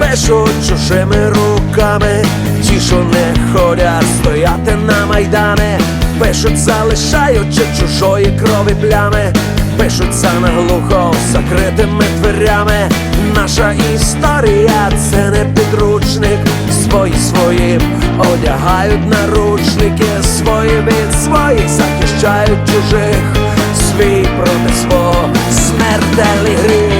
пишуть чужими руками, ті, що не ходять стояти на майдани, пишуть, залишаючи чужої крові плями, пишуть за наглухо закритими дверями. Наша історія це не підручник, свої своїм одягають наручники, свої від своїх захищають чужих, свій проти свого смертельний гріх,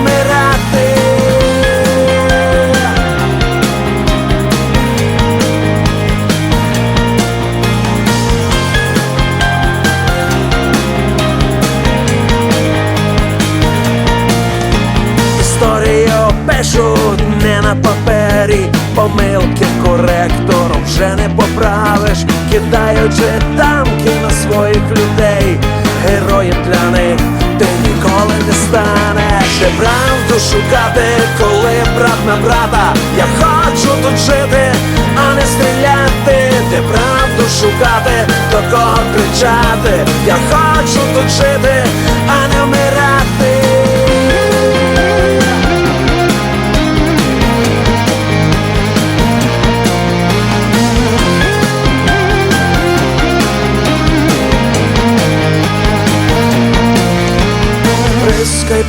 пишуть не на папері, помилки коректором вже не поправиш, кидаючи тамки на своїх людей, героєм для них ти ніколи не станеш. Де правду шукати, коли брат на брата. Я хочу тут жити, а не стріляти, де правду шукати, до кого кричати. Я хочу тут жити,